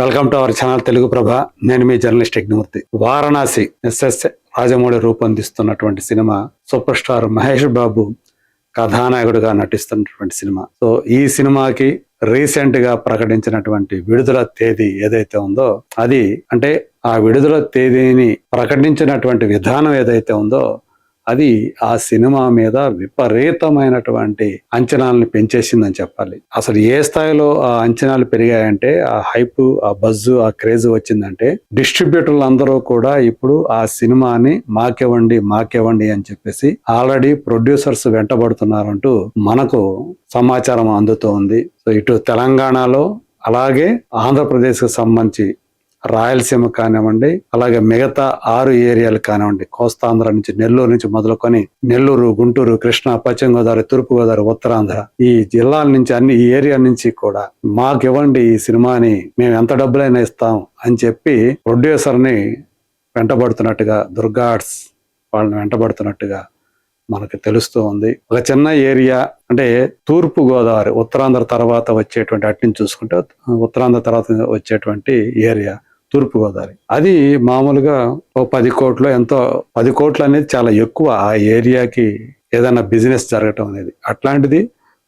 Welcome to our channel Telugu Prabha. నేను మీ journalist Yagnamurthy. Varanasi S S Rajamouli రూపొందిస్తున్నటువంటి cinema super star Mahesh Babu కథానాయకుడిగా నటిస్తున్నటువంటి cinema. So ఈ సినిమాకి రీసెంట్గా ప్రకటించినటువంటి విడుదల తేదీ ఏదైతే ఉందో అది అంటే ఆ విడుదల తేదీని ప్రకటించినటువంటి విధానం ఏదైతే ఉందో అది ఆ సినిమా మీద విపరీతమైనటువంటి అంచనాలను పెంచేసిందని చెప్పాలి. అసలు ఏ స్థాయిలో ఆ అంచనాలు పెరిగాయంటే ఆ హైప్ ఆ బజ్ ఆ క్రేజ్ వచ్చిందంటే డిస్ట్రిబ్యూటర్లు అందరూ కూడా ఇప్పుడు ఆ సినిమాని మాకివ్వండి మాకివ్వండి అని చెప్పేసి ఆల్రెడీ ప్రొడ్యూసర్స్ వెంటబడుతున్నారంటూ మనకు సమాచారం అందుతోంది. సో ఇటు తెలంగాణలో అలాగే ఆంధ్రప్రదేశ్కి సంబంధించి రాయలసీమ కానివ్వండి అలాగే మిగతా ఆరు ఏరియాలు కానివ్వండి కోస్తాంధ్ర నుంచి నెల్లూరు నుంచి మొదలుకొని నెల్లూరు గుంటూరు కృష్ణా పశ్చిమ గోదావరి తూర్పు గోదావరి ఉత్తరాంధ్ర ఈ జిల్లాల నుంచి అన్ని ఈ ఏరియా నుంచి కూడా మాకు ఇవ్వండి ఈ సినిమాని మేము ఎంత డబ్బులైనా ఇస్తాం అని చెప్పి ప్రొడ్యూసర్ని వెంటబడుతున్నట్టుగా దుర్గా ఆర్ట్స్ వాళ్ళని వెంటబడుతున్నట్టుగా మనకు తెలుస్తూ ఉంది. ఒక చిన్న ఏరియా అంటే తూర్పు గోదావరి ఉత్తరాంధ్ర తర్వాత వచ్చేటువంటి అట్టిని చూసుకుంటే ఉత్తరాంధ్ర తర్వాత వచ్చేటువంటి ఏరియా. తూర్పుగోదావరి. అది మామూలుగా ఓ పది కోట్లు ఎంతో పది కోట్లు అనేది చాలా ఎక్కువ ఆ ఏరియాకి ఏదైనా బిజినెస్ జరగటం అనేది. అట్లాంటిది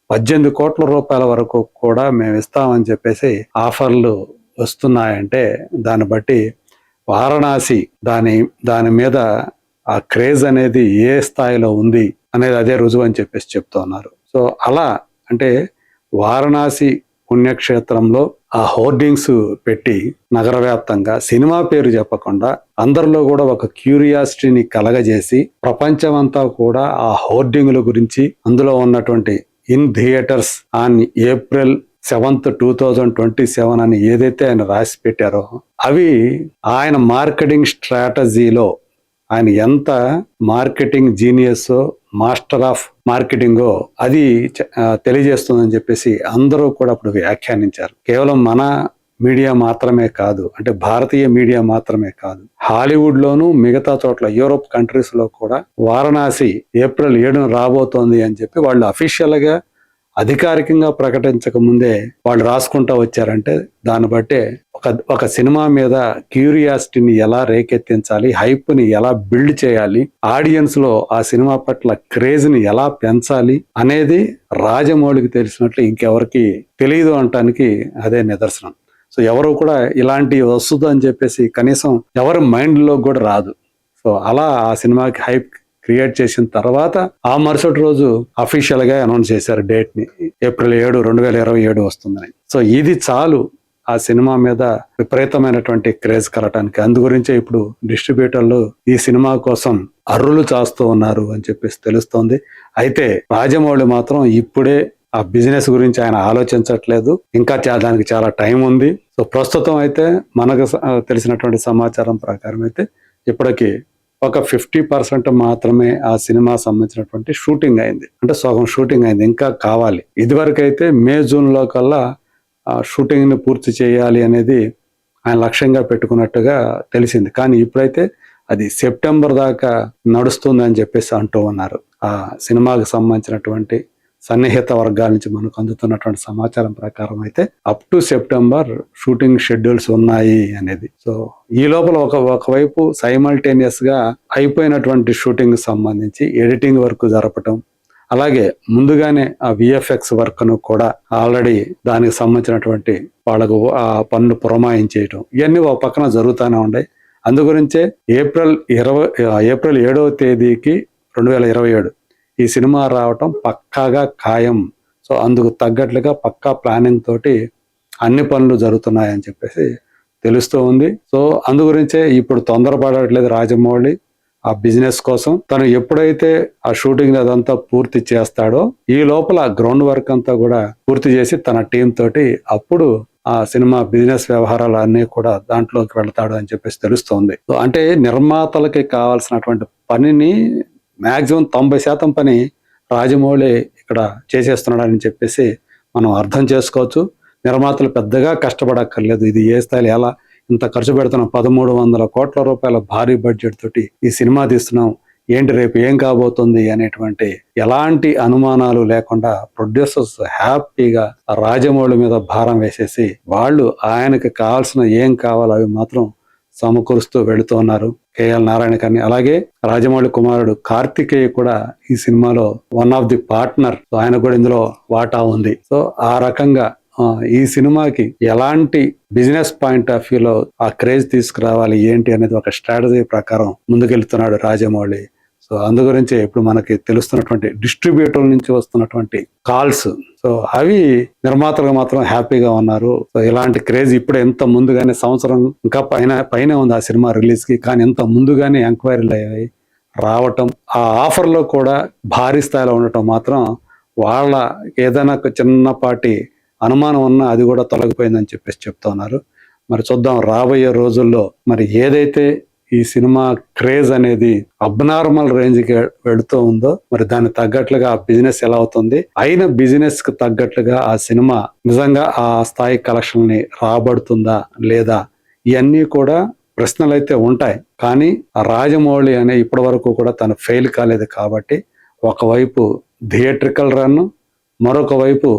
పద్దెనిమిది కోట్ల రూపాయల వరకు కూడా మేము ఇస్తామని చెప్పేసి ఆఫర్లు వస్తున్నాయంటే దాన్ని బట్టి వారణాసి దాని దాని మీద ఆ క్రేజ్ అనేది ఏ స్థాయిలో ఉంది అనేది అదే రుజువు అని చెప్పేసి చెప్తున్నారు. సో అలా అంటే వారణాసి పుణ్యక్షేత్రంలో ఆ హోర్డింగ్స్ పెట్టి నగరవ్యాప్తంగా సినిమా పేరు చెప్పకుండా అందరిలో కూడా ఒక క్యూరియాసిటీని కలగజేసి ప్రపంచమంతా కూడా ఆ హోర్డింగ్ల గురించి అందులో ఉన్నటువంటి in theatres on April seventh two thousand twenty seven అని ఏదైతే ఆయన రాసి పెట్టారో అవి ఆయన మార్కెటింగ్ స్ట్రాటజీలో ఆయన ఎంత మార్కెటింగ్ జీనియస్ మాస్టర్ ఆఫ్ మార్కెటింగో అది తెలియజేస్తుందని చెప్పేసి అందరూ కూడా అప్పుడు వ్యాఖ్యానించారు. కేవలం మన మీడియా మాత్రమే కాదు అంటే భారతీయ మీడియా మాత్రమే కాదు హాలీవుడ్ లోను మిగతా చోట్ల యూరోప్ కంట్రీస్లో కూడా వారణాసి ఏప్రిల్ ఏడున రాబోతోంది అని చెప్పి వాళ్ళు అఫీషియల్గా అధికారికంగా ప్రకటించక ముందే వాళ్ళు రాసుకుంటా వచ్చారంటే దాన్ని బట్టే ఒక ఒక సినిమా మీద క్యూరియాసిటీని ఎలా రేకెత్తించాలి హైప్ని ఎలా బిల్డ్ చేయాలి ఆడియన్స్లో ఆ సినిమా పట్ల క్రేజ్ని ఎలా పెంచాలి అనేది రాజమౌళికి తెలిసినట్లు ఇంకెవరికి తెలియదు అనటానికి అదే నిదర్శనం. సో ఎవరు కూడా ఇలాంటి వస్తుంది అని చెప్పేసి కనీసం ఎవరి మైండ్లో కూడా రాదు. సో అలా ఆ సినిమాకి హైప్ క్రియేట్ చేసిన తర్వాత ఆ మరుసటి రోజు అఫీషియల్గా అనౌన్స్ చేశారు డేట్ని. ఏప్రిల్ ఏడు రెండు వేల ఇరవై ఏడు వస్తుందని. సో ఇది చాలు. ఆ సినిమా మీద విపరీతమైనటువంటి క్రేజ్ కలటానికి. అందు గురించే ఇప్పుడు డిస్ట్రిబ్యూటర్లు ఈ సినిమా కోసం అర్రులు చాస్తూ ఉన్నారు అని చెప్పేసి తెలుస్తోంది. అయితే రాజమౌళి మాత్రం ఇప్పుడే ఆ బిజినెస్ గురించి ఆయన ఆలోచించట్లేదు. ఇంకా దానికి చాలా టైం ఉంది. సో ప్రస్తుతం అయితే మనకు తెలిసినటువంటి సమాచారం ప్రకారం అయితే ఇప్పటికీ ఒక ఫిఫ్టీ పర్సెంట్ మాత్రమే ఆ సినిమా సంబంధించినటువంటి షూటింగ్ అయింది. అంటే సగం షూటింగ్ అయింది. ఇంకా కావాలి. ఇదివరకైతే మే జూన్లో కల్లా ఆ పూర్తి చేయాలి అనేది ఆయన లక్ష్యంగా పెట్టుకున్నట్టుగా తెలిసింది. కానీ ఇప్పుడైతే అది సెప్టెంబర్ దాకా నడుస్తుంది అని చెప్పేసి అంటూ ఉన్నారు. ఆ సినిమాకి సంబంధించినటువంటి సన్నిహిత వర్గాల నుంచి మనకు అందుతున్నటువంటి సమాచారం ప్రకారం అయితే up to September shooting schedules ఉన్నాయి అనేది. సో ఈ లోపల ఒక ఒకవైపు సైమల్టేనియస్గా అయిపోయినటువంటి షూటింగ్ సంబంధించి ఎడిటింగ్ వర్క్ జరపటం అలాగే ముందుగానే ఆ విఎఫ్ఎక్స్ వర్క్ను కూడా ఆల్రెడీ దానికి సంబంధించినటువంటి వాళ్ళకు ఆ పనులు పురమాయించేయటం ఇవన్నీ ఒక పక్కన జరుగుతూనే ఉన్నాయి. అందు గురించే ఏప్రిల్ ఇరవై ఏప్రిల్ ఏడవ తేదీకి రెండు వేల ఇరవై ఏడు ఈ సినిమా రావటం పక్కాగా ఖాయం. సో అందుకు తగ్గట్లుగా పక్కా ప్లానింగ్ తోటి అన్ని పనులు జరుగుతున్నాయని చెప్పేసి తెలుస్తూ ఉంది. సో అందు గురించే ఇప్పుడు తొందరపడట్లేదు రాజమౌళి ఆ బిజినెస్ కోసం. తను ఎప్పుడైతే ఆ షూటింగ్ అదంతా పూర్తి చేస్తాడో ఈ లోపల గ్రౌండ్ వర్క్ అంతా కూడా పూర్తి చేసి తన టీం తోటి అప్పుడు ఆ సినిమా బిజినెస్ వ్యవహారాలు అన్ని కూడా దాంట్లోకి వెళ్తాడు అని చెప్పేసి తెలుస్తోంది అంటే నిర్మాతలకి కావాల్సినటువంటి పనిని మాక్సిమం తొంభై శాతం పని రాజమౌళి ఇక్కడ చేసేస్తున్నాడని చెప్పేసి మనం అర్థం చేసుకోవచ్చు. నిర్మాతలు పెద్దగా కష్టపడక్కర్లేదు. ఇది ఏ స్థాయిలో ఎలా ఇంత ఖర్చు పెడుతున్నాం? పదమూడు వందల కోట్ల రూపాయల భారీ బడ్జెట్ తోటి ఈ సినిమా తీస్తున్నాం. ఏంటి రేపు ఏం కాబోతుంది అనేటువంటి ఎలాంటి అనుమానాలు లేకుండా ప్రొడ్యూసర్స్ హ్యాపీగా రాజమౌళి మీద భారం వేసేసి వాళ్ళు ఆయనకి కావాల్సిన ఏం కావాలో అవి మాత్రం సమకూరుస్తూ వెళుతూ ఉన్నారు. కేఎల్ నారాయణ కానీ అలాగే రాజమౌళి కుమారుడు కార్తికేయ కూడా ఈ సినిమాలో వన్ ఆఫ్ ది పార్ట్నర్ ఆయన కూడా ఇందులో వాటా ఉంది. సో ఆ రకంగా ఈ సినిమాకి ఎలాంటి బిజినెస్ పాయింట్ ఆఫ్ వ్యూలో ఆ క్రేజ్ తీసుకురావాలి ఏంటి అనేది ఒక స్ట్రాటజీ ప్రకారం ముందుకెళ్తున్నాడు రాజమౌళి. సో అందు గురించి ఇప్పుడు మనకి తెలుస్తున్నటువంటి డిస్ట్రిబ్యూటర్ నుంచి వస్తున్నటువంటి కాల్స్. సో అవి నిర్మాతలు మాత్రం హ్యాపీగా ఉన్నారు. సో ఇలాంటి క్రేజ్ ఇప్పుడు ఎంత ముందుగానే సంవత్సరం ఇంకా పైన పైన ఉంది ఆ సినిమా రిలీజ్కి. కానీ ఎంత ముందుగానే ఎంక్వైరీలు అయ్యాయి. రావటం ఆ ఆఫర్లో కూడా భారీ స్థాయిలో ఉండటం మాత్రం వాళ్ళ ఏదైనా చిన్నపాటి అనుమానం ఉన్నా అది కూడా తొలగిపోయిందని చెప్పేసి చెప్తున్నారు. మరి చూద్దాం రాబోయే రోజుల్లో మరి ఏదైతే ఈ సినిమా క్రేజ్ అనేది అబ్నార్మల్ రేంజ్కి వెళుతూ ఉందో మరి దాన్ని తగ్గట్లుగా ఆ బిజినెస్ ఎలా అవుతుంది? అయిన బిజినెస్కి తగ్గట్లుగా ఆ సినిమా నిజంగా ఆ స్థాయి కలెక్షన్ని రాబడుతుందా లేదా? ఇవన్నీ కూడా ప్రశ్నలు అయితే ఉంటాయి. కానీ రాజమౌళి అనే ఇప్పటి వరకు కూడా తను ఫెయిల్ కాలేదు కాబట్టి ఒకవైపు థియేట్రికల్ రన్ మరొక వైపు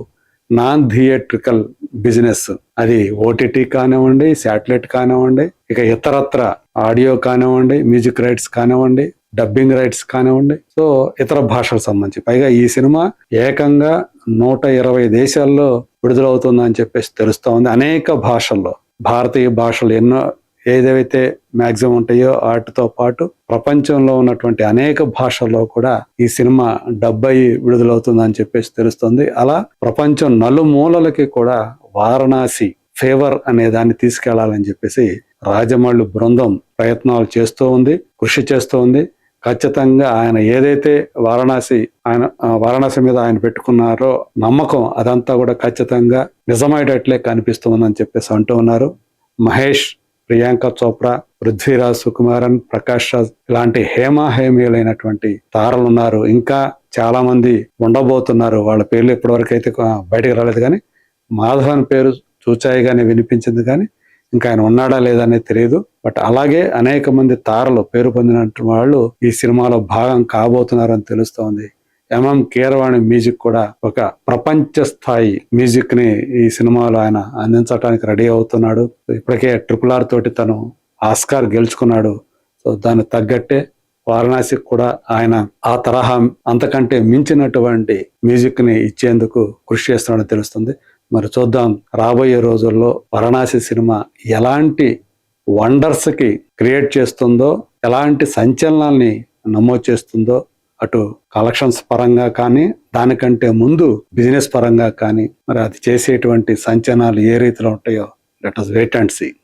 నాన్ థియేట్రికల్ బిజినెస్ అది ఓటీటీ కానివ్వండి శాటిలైట్ కానివ్వండి ఇక ఇతరత్ర ఆడియో కానివ్వండి మ్యూజిక్ రైట్స్ కానివ్వండి డబ్బింగ్ రైట్స్ కానివ్వండి సో ఇతర భాషలకు సంబంధించి. పైగా ఈ సినిమా ఏకంగా నూట ఇరవై దేశాల్లో విడుదలవుతుందని చెప్పేసి తెలుస్తూ ఉంది. అనేక భాషల్లో భారతీయ భాషలు ఎన్నో ఏదైతే మ్యాక్సిమం ఉంటాయో వాటితో పాటు ప్రపంచంలో ఉన్నటువంటి అనేక భాషల్లో కూడా ఈ సినిమా డెబ్బై విడుదలవుతుందని చెప్పేసి తెలుస్తుంది. అలా ప్రపంచం నలుమూలలకి కూడా వారణాసి ఫేవర్ అనే దాన్ని తీసుకెళ్ళాలని చెప్పేసి రాజమౌళి బృందం ప్రయత్నాలు చేస్తూ ఉంది కృషి చేస్తూ ఉంది. ఖచ్చితంగా ఆయన ఏదైతే వారణాసి ఆయన వారణాసి మీద ఆయన పెట్టుకున్నారో నమ్మకం అదంతా కూడా ఖచ్చితంగా నిజమయ్యేటట్లే కనిపిస్తుందని చెప్పేసి అంటూ ఉన్నారు. మహేష్ ప్రియాంక చోప్రా పృథ్వీరాజ్ సుకుమారన్ ప్రకాష్ రాజ్ ఇలాంటి హేమాహేమీయులైనటువంటి తారలు ఉన్నారు. ఇంకా చాలా మంది ఉండబోతున్నారు. వాళ్ళ పేర్లు ఇప్పటివరకు అయితే బయటకు రాలేదు కానీ మాధవన్ పేరు చూచాయిగానే వినిపించింది కానీ ఇంకా ఆయన ఉన్నాడా లేదా అనేది తెలియదు. బట్ అలాగే అనేక మంది తారలు పేరు పొందిన వాళ్ళు ఈ సినిమాలో భాగం కాబోతున్నారని తెలుస్తోంది. ఎంఎం కీరవాణి మ్యూజిక్ కూడా ఒక ప్రపంచ స్థాయి మ్యూజిక్ని ఈ సినిమాలో ఆయన అందించడానికి రెడీ అవుతున్నాడు. ఇప్పటికే ట్రిపుల్ ఆర్ తోటి తను ఆస్కార్ గెలుచుకున్నాడు. సో దాన్ని తగ్గట్టే వారణాసికి కూడా ఆయన ఆ తరహా అంతకంటే మించినటువంటి మ్యూజిక్ని ఇచ్చేందుకు కృషి చేస్తున్నాడని తెలుస్తుంది. మరి చూద్దాం రాబోయే రోజుల్లో వారణాసి సినిమా ఎలాంటి వండర్స్కి క్రియేట్ చేస్తుందో ఎలాంటి సంచలనాల్ని నమోదు చేస్తుందో అటు కలెక్షన్స్ పరంగా కానీ దానికంటే ముందు బిజినెస్ పరంగా కానీ మరి అది చేసేటువంటి సంచలనాలు ఏ రీతిలో ఉంటాయో let us wait and see